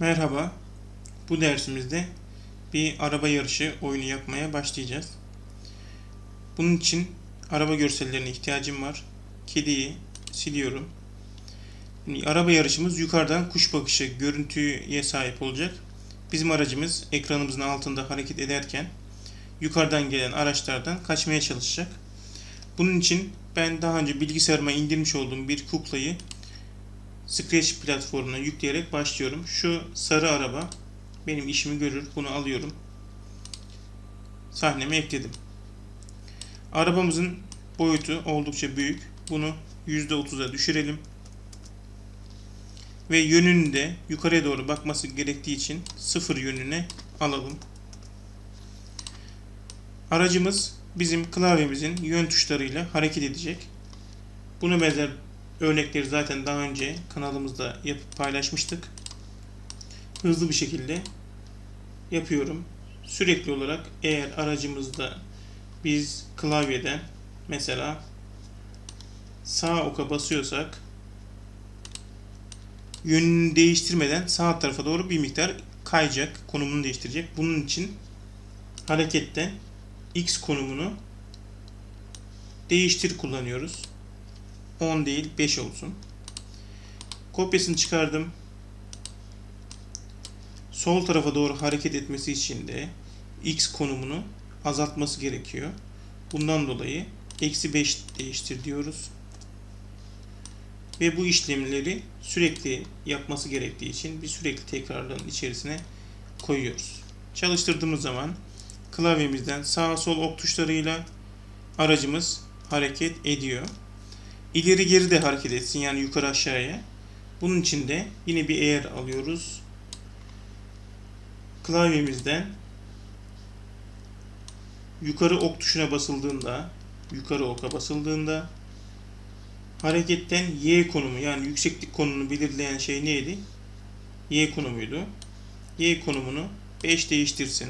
Merhaba. Bu dersimizde bir araba yarışı oyunu yapmaya başlayacağız. Bunun için araba görsellerine ihtiyacım var. Kediyi siliyorum. Şimdi araba yarışımız yukarıdan kuş bakışı görüntüye sahip olacak. Bizim aracımız ekranımızın altında hareket ederken yukarıdan gelen araçlardan kaçmaya çalışacak. Bunun için ben daha önce bilgisayarıma indirmiş olduğum bir kuklayı Scratch platformuna yükleyerek başlıyorum. Şu sarı araba benim işimi görür. Bunu alıyorum. Sahneme ekledim. Arabamızın boyutu oldukça büyük. Bunu %30'a düşürelim. Ve yönünü de yukarıya doğru bakması gerektiği için sıfır yönüne alalım. Aracımız bizim klavyemizin yön tuşlarıyla hareket edecek. Buna benzer örnekleri zaten daha önce kanalımızda yapıp paylaşmıştık. Hızlı bir şekilde yapıyorum. Sürekli olarak eğer aracımızda biz klavyeden mesela sağ oka basıyorsak yönünü değiştirmeden sağ tarafa doğru bir miktar kayacak, konumunu değiştirecek. Bunun için hareketten X konumunu değiştir kullanıyoruz. 10 değil 5 olsun. Kopyasını çıkardım. Sol tarafa doğru hareket etmesi için de X konumunu azaltması gerekiyor. Bundan dolayı eksi 5 değiştir diyoruz. Ve bu işlemleri sürekli yapması gerektiği için bir sürekli tekrarların içerisine koyuyoruz. Çalıştırdığımız zaman klavyemizden sağ sol ok tuşlarıyla aracımız hareket ediyor. İleri geri de hareket etsin yani yukarı aşağıya. Bunun için de yine bir eğer alıyoruz. Klavyemizden yukarı ok tuşuna basıldığında, yukarı oka basıldığında hareketten Y konumu yani yükseklik konumunu belirleyen şey neydi? Y konumuydu. Y konumunu 5 değiştirsin.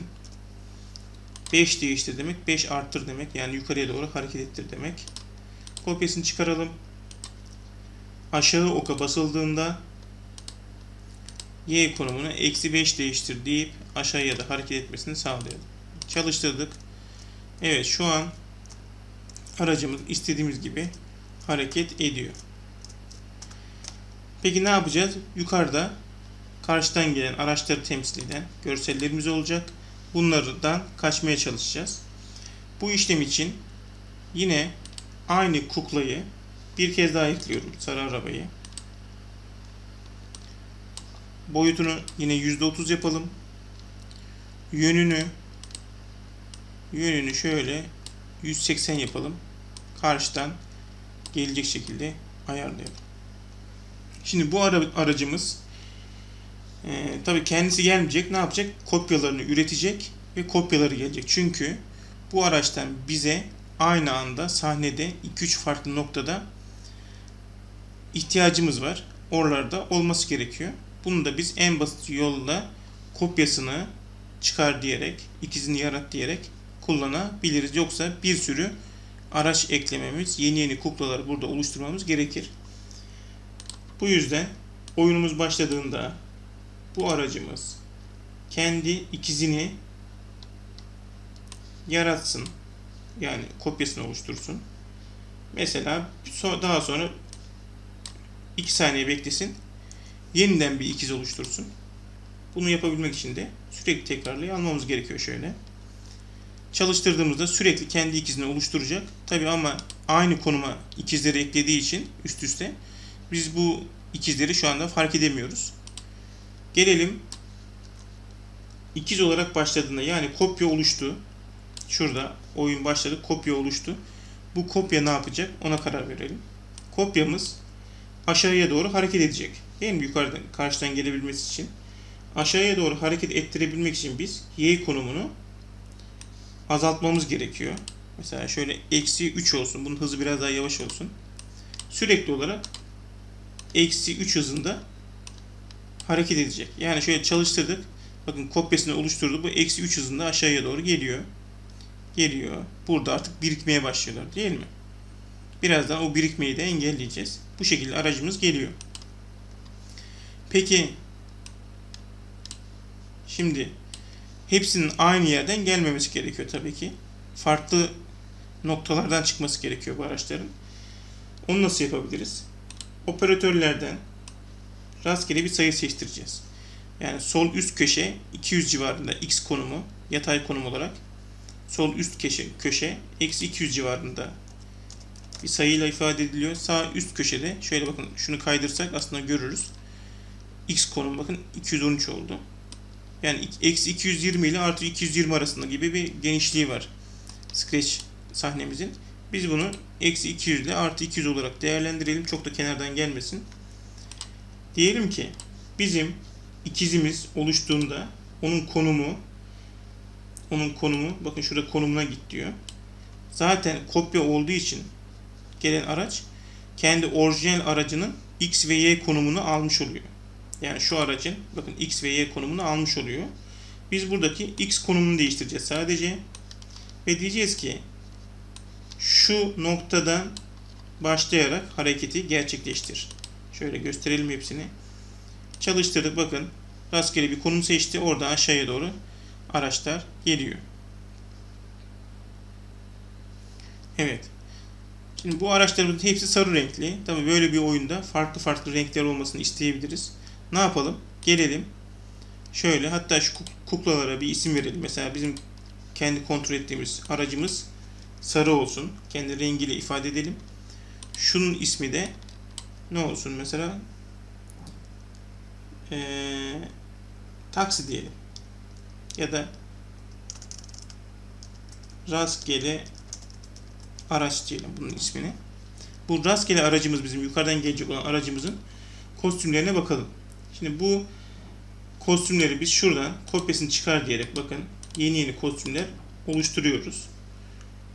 5 değiştir demek 5 arttır demek yani yukarıya doğru hareket ettir demek. Kopyasını çıkaralım. Aşağı oka basıldığında Y konumunu eksi 5 değiştir deyip aşağıya da hareket etmesini sağlayalım. Çalıştırdık. Evet şu an aracımız istediğimiz gibi hareket ediyor. Peki ne yapacağız? Yukarıda karşıdan gelen araçları temsil eden görsellerimiz olacak. Bunlardan kaçmaya çalışacağız. Bu işlem için yine aynı kuklayı bir kez daha ekliyorum sarı arabayı. Boyutunu yine %30 yapalım. Yönünü yönünü şöyle 180 yapalım. Karşıdan gelecek şekilde ayarlayalım. Şimdi bu ara, aracımız e, tabii kendisi gelmeyecek. Ne yapacak? Kopyalarını üretecek ve kopyaları gelecek. Çünkü bu araçtan bize aynı anda sahnede 2-3 farklı noktada ihtiyacımız var. Oralarda olması gerekiyor. Bunu da biz en basit yolla kopyasını çıkar diyerek, ikizini yarat diyerek kullanabiliriz. Yoksa bir sürü araç eklememiz, yeni yeni kuklaları burada oluşturmamız gerekir. Bu yüzden oyunumuz başladığında bu aracımız kendi ikizini yaratsın. Yani kopyasını oluştursun. Mesela daha sonra 2 saniye beklesin. Yeniden bir ikiz oluştursun. Bunu yapabilmek için de sürekli tekrarlayı almamız gerekiyor şöyle. Çalıştırdığımızda sürekli kendi ikizini oluşturacak. Tabi ama aynı konuma ikizleri eklediği için üst üste biz bu ikizleri şu anda fark edemiyoruz. Gelelim ikiz olarak başladığında yani kopya oluştu. Şurada oyun başladı kopya oluştu. Bu kopya ne yapacak ona karar verelim. Kopyamız aşağıya doğru hareket edecek. Değil? Yukarıdan karşıdan gelebilmesi için. Aşağıya doğru hareket ettirebilmek için biz y konumunu azaltmamız gerekiyor. Mesela şöyle eksi 3 olsun. Bunun hızı biraz daha yavaş olsun. Sürekli olarak eksi 3 hızında hareket edecek. Yani şöyle çalıştırdık. Bakın kopyasını oluşturdu. Bu eksi 3 hızında aşağıya doğru geliyor. Geliyor. Burada artık birikmeye başlıyorlar değil mi? Birazdan o birikmeyi de engelleyeceğiz. Bu şekilde aracımız geliyor. Peki Şimdi hepsinin aynı yerden gelmemesi gerekiyor tabii ki. Farklı noktalardan çıkması gerekiyor bu araçların. Onu nasıl yapabiliriz? Operatörlerden rastgele bir sayı seçtireceğiz. Yani sol üst köşe 200 civarında x konumu yatay konum olarak sol üst köşe, köşe eksi 200 civarında bir sayıyla ifade ediliyor. Sağ üst köşede şöyle bakın şunu kaydırsak aslında görürüz. X konum bakın 213 oldu. Yani eksi 220 ile artı 220 arasında gibi bir genişliği var. Scratch sahnemizin. Biz bunu eksi 200 ile artı 200 olarak değerlendirelim. Çok da kenardan gelmesin. Diyelim ki bizim ikizimiz oluştuğunda onun konumu onun konumu bakın şurada konumuna git diyor. Zaten kopya olduğu için gelen araç kendi orijinal aracının X ve Y konumunu almış oluyor. Yani şu aracın bakın X ve Y konumunu almış oluyor. Biz buradaki X konumunu değiştireceğiz sadece. Ve diyeceğiz ki şu noktadan başlayarak hareketi gerçekleştir. Şöyle gösterelim hepsini. Çalıştırdık bakın. Rastgele bir konum seçti. Orada aşağıya doğru araçlar geliyor. Evet. Şimdi bu araçlarımızın hepsi sarı renkli. Tabii böyle bir oyunda farklı farklı renkler olmasını isteyebiliriz. Ne yapalım? Gelelim. Şöyle hatta şu kuklalara bir isim verelim. Mesela bizim kendi kontrol ettiğimiz aracımız sarı olsun. Kendi rengiyle ifade edelim. Şunun ismi de ne olsun mesela? Ee, taksi diyelim. Ya da rastgele araç diyelim bunun ismini. Bu rastgele aracımız bizim yukarıdan gelecek olan aracımızın kostümlerine bakalım. Şimdi bu kostümleri biz şuradan kopyasını çıkar diyerek bakın yeni yeni kostümler oluşturuyoruz.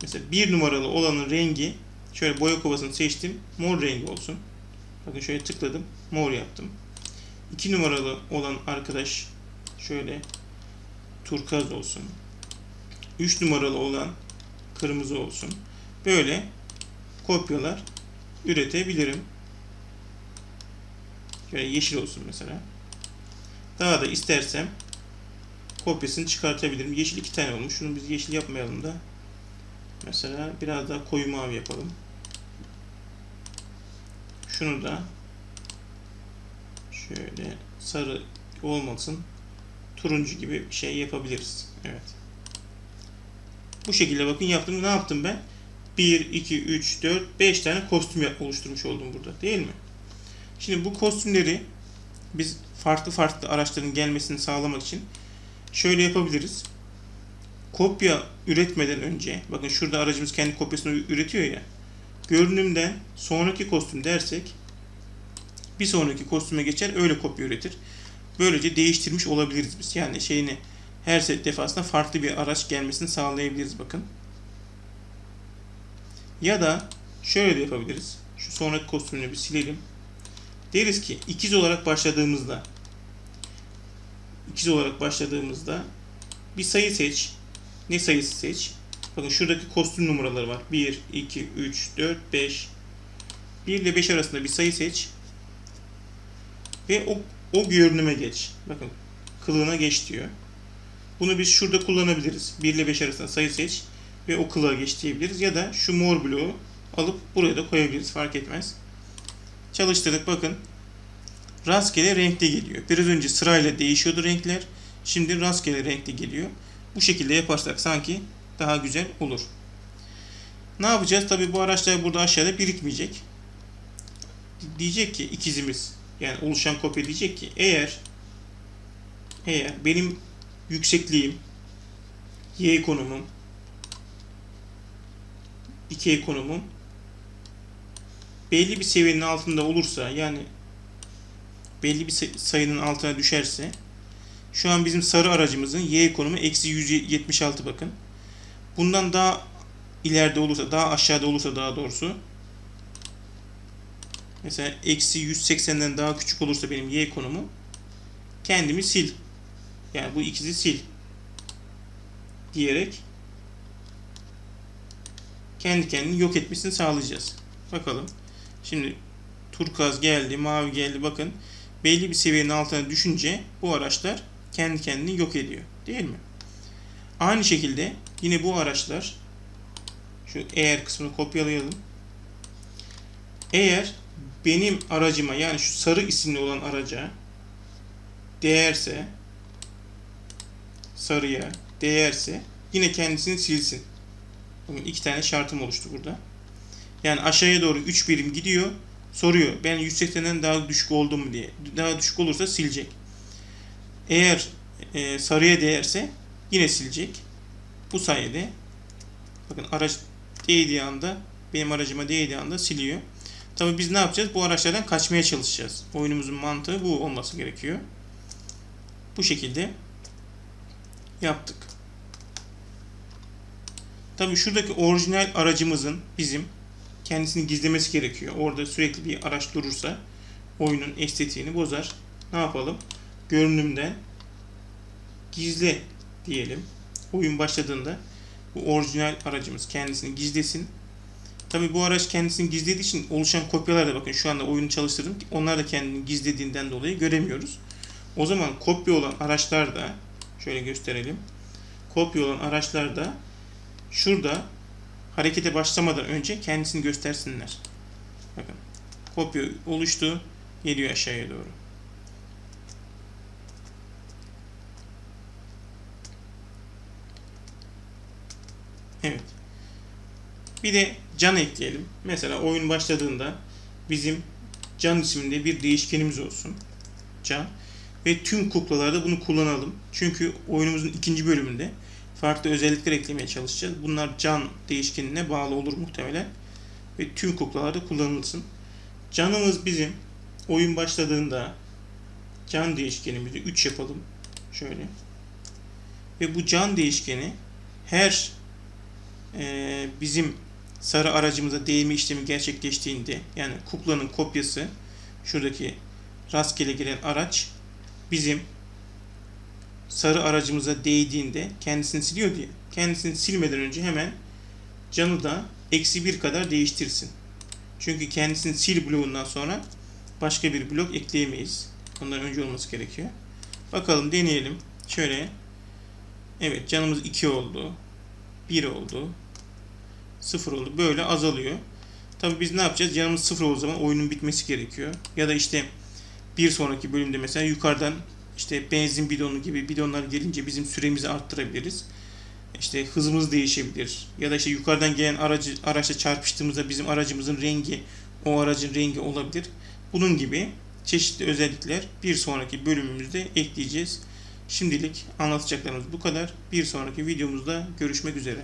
Mesela bir numaralı olanın rengi şöyle boya kovasını seçtim. Mor rengi olsun. Bakın şöyle tıkladım. Mor yaptım. 2 numaralı olan arkadaş şöyle turkaz olsun. 3 numaralı olan kırmızı olsun. Böyle kopyalar üretebilirim. Şöyle yeşil olsun mesela. Daha da istersem kopyasını çıkartabilirim. Yeşil iki tane olmuş. Şunu biz yeşil yapmayalım da. Mesela biraz daha koyu mavi yapalım. Şunu da şöyle sarı olmasın. Turuncu gibi bir şey yapabiliriz. Evet. Bu şekilde bakın yaptım. Ne yaptım ben? 1, 2, 3, 4, 5 tane kostüm oluşturmuş oldum burada. Değil mi? Şimdi bu kostümleri biz farklı farklı araçların gelmesini sağlamak için şöyle yapabiliriz. Kopya üretmeden önce, bakın şurada aracımız kendi kopyasını üretiyor ya. Görünümden sonraki kostüm dersek bir sonraki kostüme geçer öyle kopya üretir. Böylece değiştirmiş olabiliriz biz. Yani şeyini her set defasında farklı bir araç gelmesini sağlayabiliriz bakın. Ya da şöyle de yapabiliriz. Şu sonraki kostümünü bir silelim. Deriz ki ikiz olarak başladığımızda ikiz olarak başladığımızda bir sayı seç. Ne sayısı seç? Bakın şuradaki kostüm numaraları var. 1, 2, 3, 4, 5. 1 ile 5 arasında bir sayı seç. Ve o, o görünüme geç. Bakın kılığına geç diyor. Bunu biz şurada kullanabiliriz. 1 ile 5 arasında sayı seç ve o kılığa geç diyebiliriz. Ya da şu mor bloğu alıp buraya da koyabiliriz. Fark etmez. Çalıştırdık bakın. Rastgele renkli geliyor. Biraz önce sırayla değişiyordu renkler. Şimdi rastgele renkli geliyor. Bu şekilde yaparsak sanki daha güzel olur. Ne yapacağız? Tabi bu araçlar burada aşağıda birikmeyecek. Diyecek ki ikizimiz yani oluşan kopya diyecek ki eğer eğer benim yüksekliğim y konumum dikey konumum belli bir seviyenin altında olursa yani belli bir sayının altına düşerse şu an bizim sarı aracımızın y konumu eksi 176 bakın. Bundan daha ileride olursa daha aşağıda olursa daha doğrusu mesela eksi 180'den daha küçük olursa benim y konumu kendimi sil. Yani bu ikizi sil diyerek kendi kendini yok etmesini sağlayacağız. Bakalım. Şimdi turkaz geldi, mavi geldi. Bakın belli bir seviyenin altına düşünce bu araçlar kendi kendini yok ediyor. Değil mi? Aynı şekilde yine bu araçlar şu eğer kısmını kopyalayalım. Eğer benim aracıma yani şu sarı isimli olan araca değerse sarıya değerse yine kendisini silsin. Bakın iki tane şartım oluştu burada. Yani aşağıya doğru 3 birim gidiyor. Soruyor ben 180'den daha düşük oldum mu diye. Daha düşük olursa silecek. Eğer e, sarıya değerse yine silecek. Bu sayede bakın araç değdiği anda benim aracıma değdiği anda siliyor. Tabi biz ne yapacağız? Bu araçlardan kaçmaya çalışacağız. Oyunumuzun mantığı bu olması gerekiyor. Bu şekilde yaptık. Tabi şuradaki orijinal aracımızın bizim kendisini gizlemesi gerekiyor. Orada sürekli bir araç durursa oyunun estetiğini bozar. Ne yapalım? Görünümden gizle diyelim. Oyun başladığında bu orijinal aracımız kendisini gizlesin. Tabi bu araç kendisini gizlediği için oluşan kopyalar da bakın şu anda oyunu çalıştırdım. Onlar da kendini gizlediğinden dolayı göremiyoruz. O zaman kopya olan araçlar da şöyle gösterelim. Kopya olan araçlar da şurada harekete başlamadan önce kendisini göstersinler. Bakın kopya oluştu. Geliyor aşağıya doğru. Evet. Bir de can ekleyelim. Mesela oyun başladığında bizim can isimli bir değişkenimiz olsun. Can. Ve tüm kuklalarda bunu kullanalım. Çünkü oyunumuzun ikinci bölümünde farklı özellikler eklemeye çalışacağız. Bunlar can değişkenine bağlı olur muhtemelen. Ve tüm kuklalarda kullanılsın. Canımız bizim oyun başladığında can değişkenimizi 3 yapalım. Şöyle. Ve bu can değişkeni her e, bizim sarı aracımıza değme işlemi gerçekleştiğinde yani kuklanın kopyası şuradaki rastgele gelen araç bizim sarı aracımıza değdiğinde kendisini siliyor diye kendisini silmeden önce hemen canı da eksi bir kadar değiştirsin. Çünkü kendisini sil bloğundan sonra başka bir blok ekleyemeyiz. Ondan önce olması gerekiyor. Bakalım deneyelim. Şöyle. Evet canımız 2 oldu. 1 oldu. 0 oldu. Böyle azalıyor. Tabi biz ne yapacağız? Canımız 0 olduğu zaman oyunun bitmesi gerekiyor. Ya da işte bir sonraki bölümde mesela yukarıdan işte benzin bidonu gibi bidonlar gelince bizim süremizi arttırabiliriz. İşte hızımız değişebilir. Ya da işte yukarıdan gelen aracı araçla çarpıştığımızda bizim aracımızın rengi o aracın rengi olabilir. Bunun gibi çeşitli özellikler bir sonraki bölümümüzde ekleyeceğiz. Şimdilik anlatacaklarımız bu kadar. Bir sonraki videomuzda görüşmek üzere.